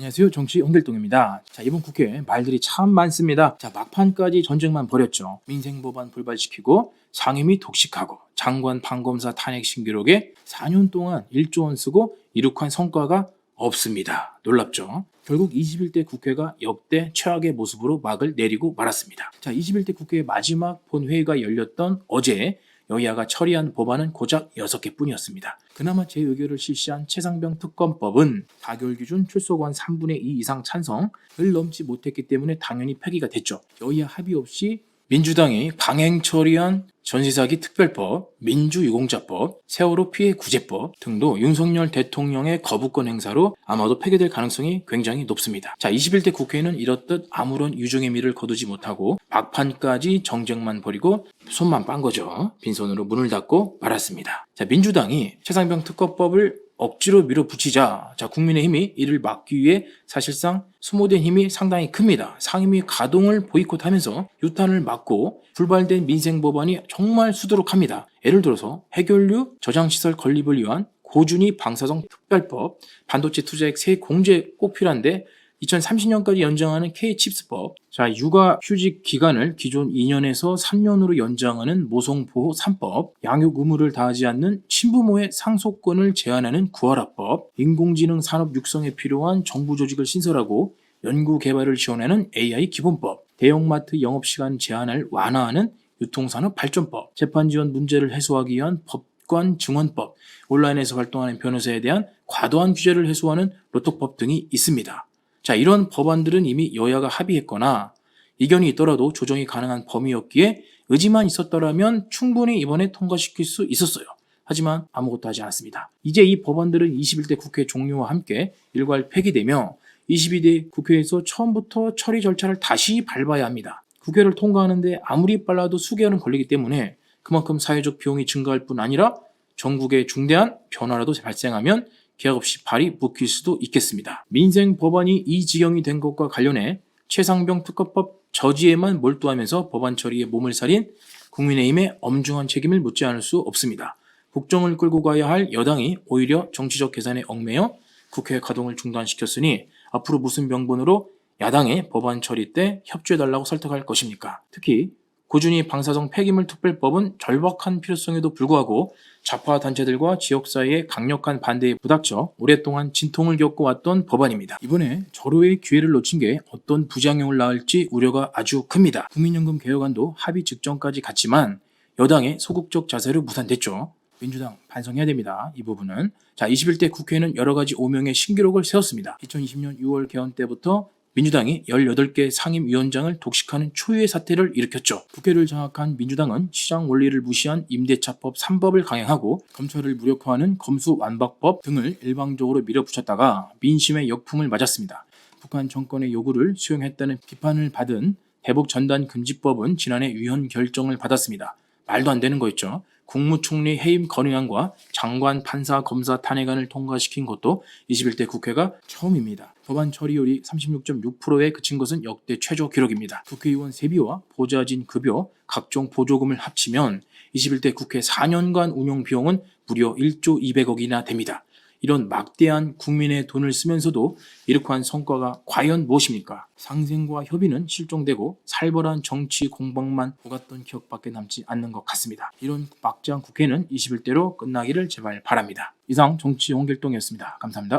안녕하세요. 정치 홍길동입니다. 자, 이번 국회 말들이 참 많습니다. 자, 막판까지 전쟁만 벌였죠. 민생 법안 불발시키고 상임위 독식하고 장관 판검사 탄핵 신기록에 4년 동안 1조 원 쓰고 이룩한 성과가 없습니다. 놀랍죠? 결국 21대 국회가 역대 최악의 모습으로 막을 내리고 말았습니다. 자, 21대 국회의 마지막 본회의가 열렸던 어제 여야가 처리한 법안은 고작 6개 뿐이었습니다. 그나마 재의결을 실시한 최상병 특검법은 가결 기준 출소관 3분의 2 이상 찬성을 넘지 못했기 때문에 당연히 폐기가 됐죠. 여야 합의 없이 민주당이 강행 처리한 전시사기 특별법, 민주유공자법, 세월호 피해 구제법 등도 윤석열 대통령의 거부권 행사로 아마도 폐기될 가능성이 굉장히 높습니다. 자, 21대 국회는 이렇듯 아무런 유종의 미를 거두지 못하고 막판까지 정쟁만 벌이고 손만 빤 거죠. 빈손으로 문을 닫고 말았습니다. 자, 민주당이 최상병 특검법을 억지로 밀어붙이자 자 국민의힘이 이를 막기 위해 사실상 소모된 힘이 상당히 큽니다. 상임위 가동을 보이콧하면서 유탄을 막고 불발된 민생 법안이 정말 수두룩합니다. 예를 들어서 해결류 저장시설 건립을 위한 고준위 방사성 특별법, 반도체 투자액 세 공제 꼭 필요한데 2030년까지 연장하는 K-칩스법, 자 육아 휴직 기간을 기존 2년에서 3년으로 연장하는 모성보호 3법, 양육 의무를 다하지 않는 신부모의 상속권을 제한하는 구하라법, 인공지능 산업 육성에 필요한 정부 조직을 신설하고 연구 개발을 지원하는 AI 기본법, 대형마트 영업시간 제한을 완화하는 유통산업 발전법, 재판 지원 문제를 해소하기 위한 법관 증언법, 온라인에서 활동하는 변호사에 대한 과도한 규제를 해소하는 로또법 등이 있습니다. 자, 이런 법안들은 이미 여야가 합의했거나 이견이 있더라도 조정이 가능한 범위였기에 의지만 있었더라면 충분히 이번에 통과시킬 수 있었어요. 하지만 아무것도 하지 않았습니다. 이제 이 법안들은 21대 국회 종료와 함께 일괄 폐기되며 22대 국회에서 처음부터 처리 절차를 다시 밟아야 합니다. 국회를 통과하는데 아무리 빨라도 수개월은 걸리기 때문에 그만큼 사회적 비용이 증가할 뿐 아니라 전국에 중대한 변화라도 발생하면 계약 없이 발이 묶일 수도 있겠습니다. 민생 법안이 이 지경이 된 것과 관련해 최상병 특검법 저지에만 몰두하면서 법안 처리에 몸을 살인 국민의힘의 엄중한 책임을 묻지 않을 수 없습니다. 국정을 끌고 가야 할 여당이 오히려 정치적 계산에 얽매여 국회 가동을 중단시켰으니 앞으로 무슨 명분으로 야당의 법안 처리 때 협조해달라고 설득할 것입니까? 특히 고준위 방사성 폐기물 특별법은 절박한 필요성에도 불구하고 좌파 단체들과 지역 사회의 강력한 반대에 부닥쳐 오랫동안 진통을 겪어왔던 법안입니다. 이번에 절호의 기회를 놓친 게 어떤 부작용을 낳을지 우려가 아주 큽니다. 국민연금 개혁안도 합의 직전까지 갔지만 여당의 소극적 자세로 무산됐죠. 민주당 반성해야 됩니다. 이 부분은. 자, 21대 국회는 여러 가지 오명의 신기록을 세웠습니다. 2020년 6월 개헌 때부터 민주당이 18개 상임위원장을 독식하는 초유의 사태를 일으켰죠. 국회를 장악한 민주당은 시장 원리를 무시한 임대차법 3법을 강행하고 검찰을 무력화하는 검수완박법 등을 일방적으로 밀어붙였다가 민심의 역풍을 맞았습니다. 북한 정권의 요구를 수용했다는 비판을 받은 대북 전단 금지법은 지난해 위헌 결정을 받았습니다. 말도 안 되는 거였죠. 국무총리 해임 건의안과 장관 판사 검사 탄핵안을 통과시킨 것도 21대 국회가 처음입니다. 법안 처리율이 36.6%에 그친 것은 역대 최저 기록입니다. 국회의원 세비와 보좌진 급여, 각종 보조금을 합치면 21대 국회 4년간 운영 비용은 무려 1조 200억이나 됩니다. 이런 막대한 국민의 돈을 쓰면서도 이렇게 한 성과가 과연 무엇입니까? 상생과 협의는 실종되고 살벌한 정치 공방만 오갔던 기억밖에 남지 않는 것 같습니다. 이런 막장 국회는 21대로 끝나기를 제발 바랍니다. 이상 정치 홍길동이었습니다. 감사합니다.